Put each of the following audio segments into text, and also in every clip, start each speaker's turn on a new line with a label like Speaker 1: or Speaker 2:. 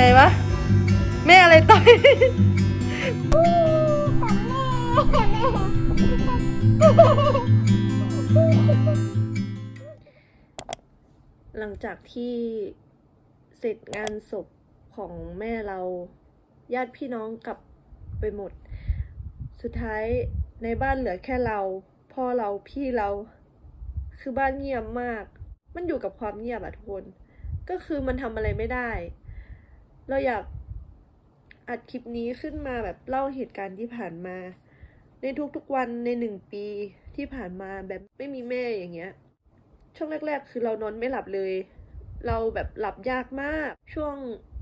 Speaker 1: ไหนวะ แม่อะไรต่อยหลังจากที่เสร็จงานศพของแม่เราญาติพี่น้องกลับไปหมด สุดท้ายในบ้านเหลือแค่เราพ่อเราพี่เรา คือบ้านเงียบมาก มันอยู่กับความเงียบอะทุกคน ก็คือมันทำอะไรไม่ได้ เราอยากอัดคลิปนี้ขึ้นมาแบบเล่าเหตุการณ์ที่ผ่านมา ในทุกๆวันในหนึ่งปีที่ผ่านมาแบบไม่มีแม่อย่างเงี้ย ช่วงแรก ๆ คือเรานอนไม่หลับเลย เราแบบหลับยากมากช่วง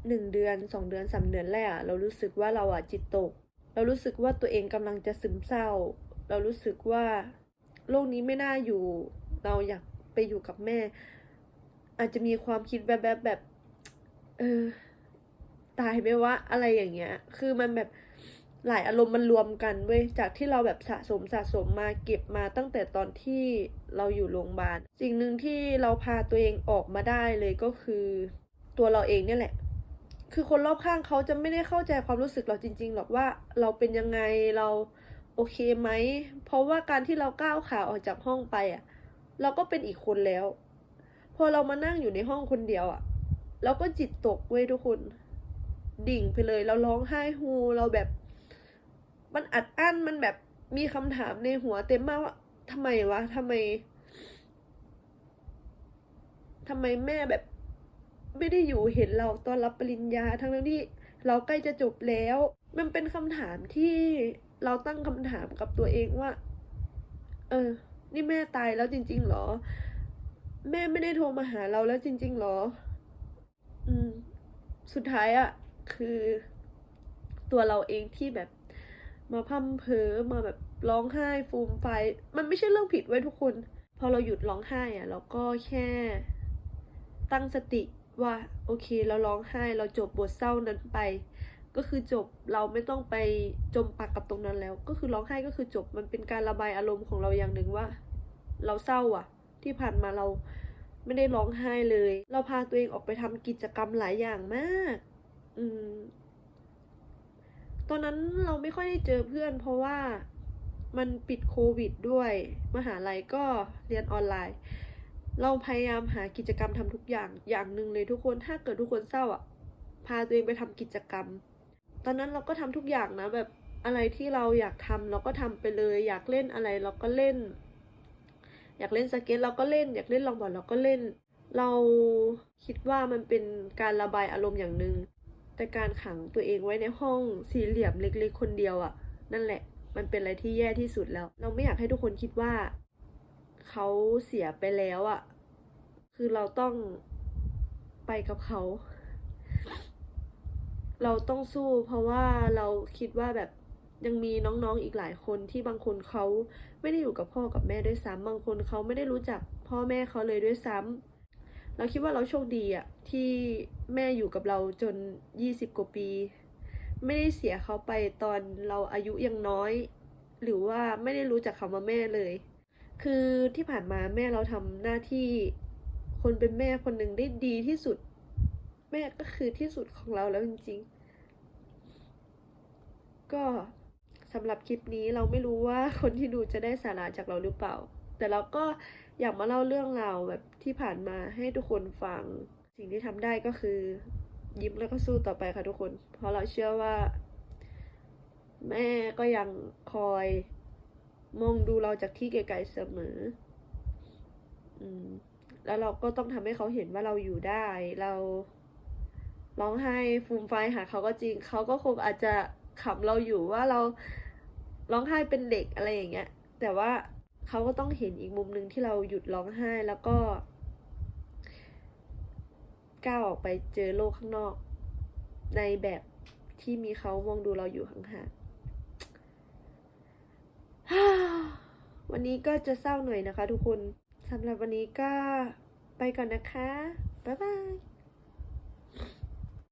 Speaker 1: หนึ่งเดือนสองเดือนสามเดือนแรกอะเรารู้สึกว่าเราอะจิตตก เรารู้สึกว่าตัวเองกำลังจะซึมเศร้า เรารู้สึกว่าโลกนี้ไม่น่าอยู่ เราอยากไปอยู่กับแม่ อาจจะมีความคิดแบบแบบแบบ เออ ตายไหมวะอะไรอย่างเงี้ย คือมันแบบหลายอารมณ์มันรวมกันเว้ยจากที่เราแบบสะสมสะสมมาเก็บมาตั้งแต่ตอนที่เราอยู่โรงพยาบาลสิ่งหนึ่งที่เราพาตัวเองออกมาได้เลยก็คือ ตัวเราเองเนี่ยแหละ คือคนรอบข้างเขาจะไม่ได้เข้าใจความรู้สึกเราจริง ๆ หรอกว่าเราเป็นยังไงเราโอเคไหม เพราะว่าการที่เราก้าวขาออกจากห้องไปอะ เราก็เป็นอีกคนแล้ว พอเรามานั่งอยู่ในห้องคนเดียวอะ เราก็จิตตกเว้ยทุกคน ดิ่งไปเลย เราร้องไห้ฮูเราแบบ มันอัดอั้นมันแบบมีคำถามในหัวเต็มมากว่าทำไมวะทำไมทำไมแม่แบบไม่ได้อยู่เห็นเราตอนรับปริญญาทั้งที่เราใกล้จะจบแล้ว มันเป็นคำถามที่เราตั้งคำถามกับตัวเองว่า เออ นี่แม่ตายแล้วจริงๆเหรอ แม่ไม่ได้โทรมาหาเราแล้วจริงๆเหรอ อืม สุดท้ายอะ คือตัวเราเองที่แบบมาพัมเพอมาแบบร้องไห้ฟูมไฟ มันไม่ใช่เรื่องผิดไว้ทุกคน พอเราหยุดร้องไห้อะเราก็แค่ตั้งสติว่าโอเคเราร้องไห้เราจบบทเศร้านั้นไป ก็คือจบเราไม่ต้องไปจมปักกับตรงนั้นแล้ว ก็คือร้องไห้ก็คือจบมันเป็นการระบายอารมณ์ของเราอย่างหนึ่งว่า เราเศร้าอะที่ผ่านมาเราไม่ได้ร้องไห้เลย เราพาตัวเองออกไปทำกิจกรรมหลายอย่างมาก อืม ตอนนั้นเราไม่ค่อยได้เจอเพื่อน เพราะว่ามันปิดโควิดด้วย มหาลัยก็เรียนออนไลน์ เราพยายามหากิจกรรมทำทุกอย่างอย่างหนึ่งเลยทุกคนถ้าเกิดทุกคนเศร้าอะ พาตัวเองไปทำกิจกรรม ตอนนั้นเราก็ทำทุกอย่างนะแบบอะไรที่เราอยากทำเราก็ทำไปเลย อยากเล่นอะไรเราก็เล่น อยากเล่นสเก็ตเราก็เล่น อยากเล่นลองบอลเราก็เล่น เราคิดว่ามันเป็นการระบายอารมณ์อย่างหนึ่ง แต่การขังตัวเองไว้ในห้องสี่เหลี่ยมเล็กๆ คนเดียวอะ่ะ นั่นแหละ มันเป็นอะไรที่แย่ที่สุดแล้ว เราไม่อยากให้ทุกคนคิดว่า เขาเสียไปแล้วอะ่ะ คือเราต้องไปกับเขา เราต้องสู้เพราะว่าเราคิดว่าแบบยังมีน้องๆอีกหลายคนที่บางคนเขาไม่ได้อยู่กับพ่อกับแม่ด้วยซ้ำบางคนเขาไม่ได้รู้จักพ่อแม่เขาเลยด้วยซ้ำ เราคิดว่าเราโชคดีอะที่แม่อยู่กับเราจนยี่สิบกว่าปี ไม่ได้เสียเขาไปตอนเราอายุยังน้อย หรือว่าไม่ได้รู้จักคำว่าแม่เลย คือที่ผ่านมาแม่เราทำหน้าที่คนเป็นแม่คนหนึ่งได้ดีที่สุด แม่ก็คือที่สุดของเราแล้วจริง ๆ ก็สำหรับคลิปนี้เราไม่รู้ว่าคนที่ดูจะได้สาระจากเราหรือเปล่า แต่เราก็ อยากมาเล่าเรื่องราวแบบที่ผ่านมาให้ทุกคนฟัง สิ่งที่ทำได้ก็คือ ยิ้มแล้วก็สู้ต่อไปค่ะทุกคน เพราะเราเชื่อว่า แม่ก็ยังคอยมองดูเราจากที่ไกลๆเสมอ อืม แล้วเราก็ต้องทำให้เขาเห็นว่าเราอยู่ได้ เราร้องไห้ฟูมไฟหาเขาก็จริง เขาก็คงอาจจะขำเราอยู่ว่าเราร้องไห้เป็นเด็กอะไรอย่างเงี้ย แต่ว่า เขาก็ต้องเห็นอีกมุมหนึ่งที่เราหยุดร้องไห้แล้วก็ ก้าวออกไปเจอโลกข้างนอก ในแบบที่มีเขามองดูเราอยู่ห่างๆวันนี้ก็จะเศร้าหน่อยนะคะทุกคนสำหรับวันนี้ก็ไปก่อนนะคะ บ๊ายบาย